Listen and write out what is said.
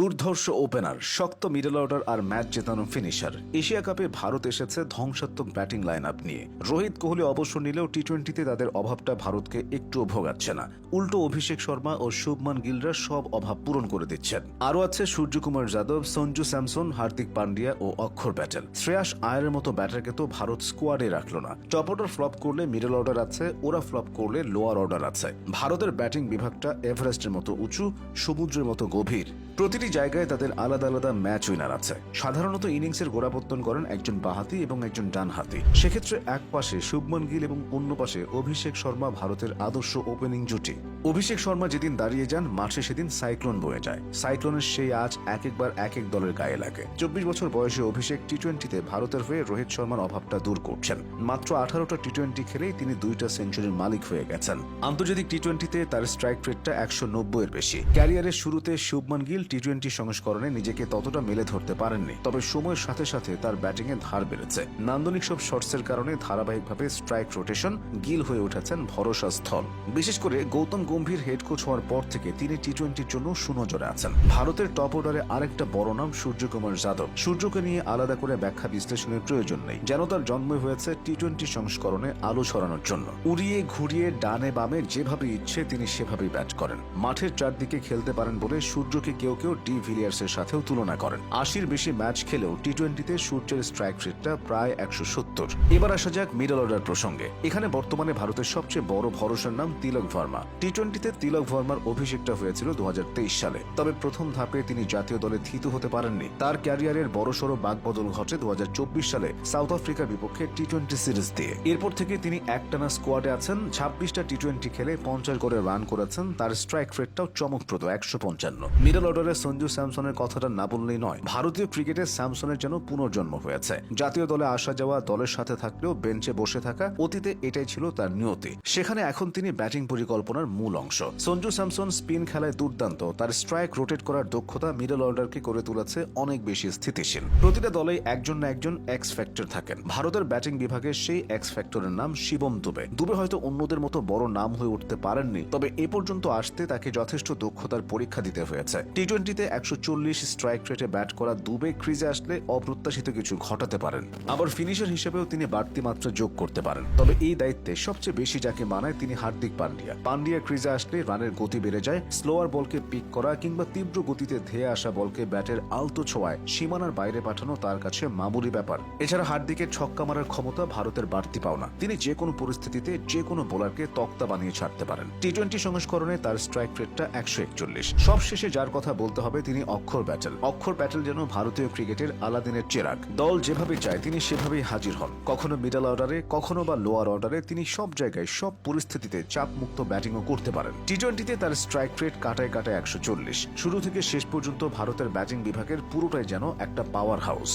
দুর্ধর্ষ ওপেনার, শক্ত middle order আর ম্যাচ জেতানো ফিনিশার এশিয়া কাপে ভারত এসেছে ধ্বংসাত্মক ব্যাটিং লাইন আপ নিয়ে। রোহিত কোহলি অবসর নিলেও টি টোয়েন্টিতে তাদের অভাবটা ভারতকে একটুও ভোগাচ্ছে না। উল্টো অভিষেক শর্মা ও শুভমান গিলরা সব অভাব পূরণ করে দিচ্ছেন। আরও আছে সূর্যকুমার যাদব, সঞ্জু স্যামসন, হার্দিক পান্ডিয়া ও অক্ষর প্যাটেল। শ্রেয়াস আয়ারের মতো ব্যাটারকে তো ভারত স্কোয়াডে রাখল না। টপ অর্ডার ফ্লপ করলে মিডল অর্ডার আছে, ওরা ফ্লপ করলে লোয়ার অর্ডার আছে। ভারতের ব্যাটিং বিভাগটা এভারেস্টের মতো উঁচু, সমুদ্রের মতো গভীর। প্রতিটি জায়গায় তাদের আলাদা আলাদা ম্যাচ উইনার আছে। সাধারণত ইনিংসের গোড়াপত্তন করেন একজন বাহাতি এবং একজন ডানহাতি। সেক্ষেত্রে এক পাশে শুভমন গিল এবং অন্য পাশে অভিষেক শর্মা ভারতের আদর্শ ওপেনিং জুটি। অভিষেক শর্মা যেদিন দাঁড়িয়ে যান, মাঠে সেদিন সাইক্লোন বয়ে যায়। সাইক্লোনের সেই আজ এক একবার এক এক দলের গায়ে লাগে। চব্বিশ বছর বয়সে অভিষেক টি টোয়েন্টিতে ভারতের হয়ে রোহিত শর্মার অভাবটা দূর করছেন। মাত্র আঠারোটা টি টোয়েন্টি খেলেই তিনি দুইটা সেঞ্চুরির মালিক হয়ে গেছেন। আন্তর্জাতিক টি টোয়েন্টিতে তার স্ট্রাইক রেটটা একশো নব্বই এর বেশি। ক্যারিয়ারের শুরুতে শুভমান গিল টি টোয়েন্টি সংস্করণে নিজেকে ততটা মেলে ধরতে পারেননি, তবে সময়ের সাথে সাথে তার ব্যাটিং এ ধার বেড়েছে। নান্দনিক সব শর্টসের কারণে ধারাবাহিকভাবে স্ট্রাইক রোটেশন গিল হয়ে উঠেছেন ভরসা স্থল। বিশেষ করে গৌতম গম্ভীর হেড কোচ হওয়ার পর থেকে তিনি টি টোয়েন্টির জন্য সুনজরে আছেন। ভারতের টপ অর্ডারে আরেকটা বড় নাম সূর্যকুমার যাদব। সূর্যকে নিয়ে আলাদা করে ব্যাখ্যা বিশ্লেষণের প্রয়োজন নেই, যেন তার জন্ম হয়েছে টি টোয়েন্টি সংস্করণে আলো ছড়ানোর জন্য। উড়িয়ে ঘুরিয়ে ডানে বামে যেভাবে ইচ্ছে তিনি সেভাবেই ব্যাট করেন। মাঠের চারদিকে খেলতে পারেন বলে সূর্যকে কেউ কেউ ডি ভিলিয়ার্সের সাথেও তুলনা করেন। আশির বেশি ম্যাচ খেলেও টি টোয়েন্টিতে সূর্যের স্ট্রাইক রেটটা প্রায় একশো সত্তর। এবার আসা যাক মিডল অর্ডার প্রসঙ্গে। এখানে বর্তমানে ভারতের সবচেয়ে বড় ভরসার নাম তিলক ভার্মা। টি টোয়েন্টিতে তিলক ভার্মার অভিষেকটা হয়েছিল দু সালে। তবে প্রথম ধাপে তিনি জাতীয় দলে থিতু হতে পারেননি। তার ক্যারিয়ারের বড়সড় বাগবদল ঘটে দু হাজার চব্বিশ সালে সাউথ আফ্রিকার বিপক্ষে টি টোয়েন্টি সিরিজ দিয়ে। এরপর থেকে তিনি একটানা স্কোয়াডে আছেন, ছাব্বিশটা টি টোয়েন্টি খেলে পঞ্চাশ করে রান করেছেন, তার স্ট্রাইক রেটটাও চমকপ্রদ, একশো পঞ্চান্ন। মিডল অর্ডারে সঞ্জু স্যামসনের কথাটা না বললেই নয়। ভারতীয় ক্রিকেটে স্যামসনের যেন পুনর্জন্ম হয়েছে। জাতীয় দলে আসা যাওয়া, দলের সাথে থাকলেও বেঞ্চে বসে থাকা, অতীতে এটাই ছিল তার নিয়তি। সেখানে এখন তিনি ব্যাটিং পরিকল্পনার মূল অংশ। সঞ্জু স্যামসন স্পিন খেলায় দুর্দান্ত। তার স্ট্রাইক রোটেট করার দক্ষতা মিডল অর্ডারকে করে তুলেছে অনেক বেশি স্থিতিশীল। প্রতিটা দলেই একজন না একজন এক্স ফ্যাক্টর থাকেন। ভারতের ব্যাটিং বিভাগে সেই এক্স ফ্যাক্টরের নাম শিবম দুবে। দুবে হয়তো অন্যদের মতো বড় নাম হয়ে উঠতে পারেননি, তবে এ পর্যন্ত আসতে তাকে যথেষ্ট দক্ষতার পরীক্ষা দিতে হয়েছে। টি টোয়েন্টিতে একশো চল্লিশ স্ট্রাইক রেটে ব্যাট করা দুবে ক্রিজে আসলে অপ্রত্যাশিত কিছু ঘটাতে পারেন। আবার ফিনিশার হিসেবেও তিনি বাড়তি মাত্রা যোগ করতে পারেন। তবে এই দায়িত্বে সবচেয়ে বেশি যাকে মানায় তিনি হার্দিক পান্ডিয়া। পান্ডিয়া ক্রিজে আসলে রানের গতি বেড়ে যায় স্লোয়ার বলকে পিক করা কিংবা তীব্র গতিতে ধেয়ে আসা বলকে ব্যাটের আলতো ছোঁয়ায় সীমানার বাইরে পাঠানো তার কাছে মামুলি ব্যাপার। এছাড়া হার্দিকের ছক্কা মারার ক্ষমতা ভারতের বাড়তি পাওনা। তিনি যে কোনো পরিস্থিতিতে যে কোনো বোলারকে তক্তা বানিয়ে ছাড়তে পারেন। টি টোয়েন্টি সংস্করণে তার স্ট্রাইক রেটটা একশো একচল্লিশ। সবশেষে যার কথা বলতে হবে, তিনি অক্ষর ব্যাটেল। অক্ষর ব্যাটেল যেন ভারতীয় ক্রিকেটের আলাদিনের চেরাক দল যেভাবে চায়, তিনি সেভাবেই হাজির হন। কখনো মিডল অর্ডারে কখনো বা লোয়ার অর্ডারে তিনি সব জায়গায়, সব পরিস্থিতিতে চাপমুক্ত ব্যাটিংও করতে পারেন। টি টোয়েন্টিতে তার স্ট্রাইক রেট কাটায় কাটায় একশো চল্লিশ। শুরু থেকে শেষ পর্যন্ত ভারতের ব্যাটিং বিভাগের পুরোটাই যেন একটা পাওয়ার হাউস